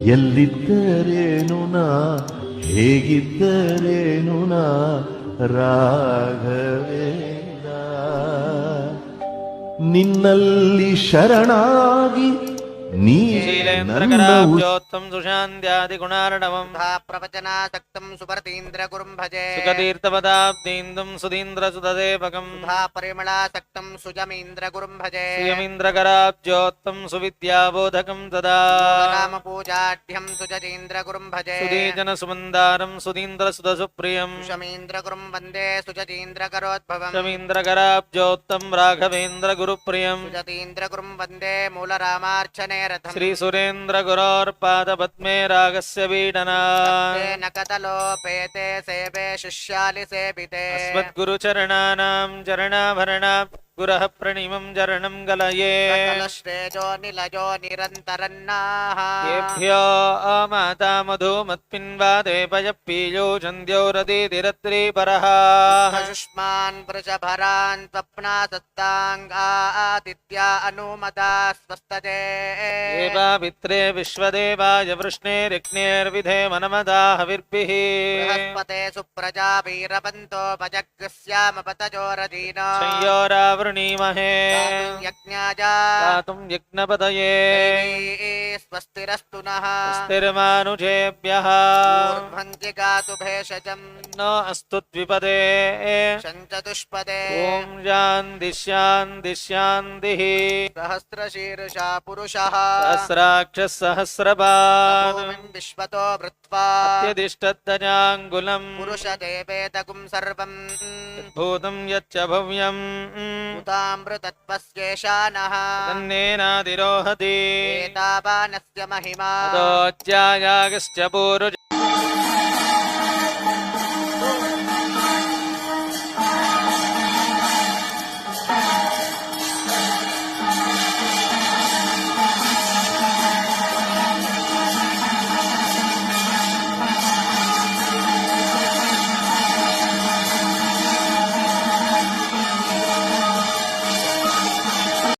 ಎಲ್ಲಿದ್ದರೇನು ನಾ? ಹೇಗಿದ್ದರೇನು ನಾ ರಾಘವೇಂದ್ರ ನಿನ್ನಲ್ಲಿ ಶರಣಾಗಿ नीशीलेन्द्रकराब्जोत्तम् सुशान्त्यादिगुणार्णवम्। धा प्रवचनासक्तम् सुपरतीन्द्रगुरुम् वंदे सुखतीर्थपदाब्दीन्दुम् सुधीन्द्रसुधदेवकम् धा परिमलासक्तम् सुजमीन्द्रगुरुम् भजे। सुयमीन्द्रकराब्जोत्तम् मूलरामार्चने रथम् सुरेन्द्र रागस्य वीडना सेवे शिष्यालि सेविते। अस्मद्गुरुचरणानां चरणाभरणा गुरः प्रणिमं चरणं गलये। सकलश्रेजो निलयो निरन्तरन्नाः। येभ्यो माता मधुमत्पिन्वादे पयः चन्द्यौरदीतिरत्रीपरः शुष्मान् वृषभरान् स्वप्ना देवाभित्रे विश्वदेवाय वृष्णेरिग्नेर्विधे मनमदा हविर्भिः। बृहस्पते सुप्रजा वीरवन्तो भजग्स्यामपतजोरदीनो संयोरावृणीमहे यज्ञाजा दातुं यज्ञपतये। स्वस्तिरस्तु नः। स्थिर्मानुषेभ्यः ऊर्ध्वन्ति गातु भेषजम्। न अस्तु द्विपदे। शञ्चतुष्पदे। ॐ शान्तिः सहस्रशीर्षा पुरुषः। सहस्राक्षः सहस्रपान् भूमिम् विश्वतो वृत्वा यदिष्टद्धजाङ्गुलम् पुरुषदेवेदगुं सर्वम्। भूतं यच्च भव्यम्। उतामृतत्वस्येषा नः तन्नेनादिरोहति महिमा दोत्यागश्च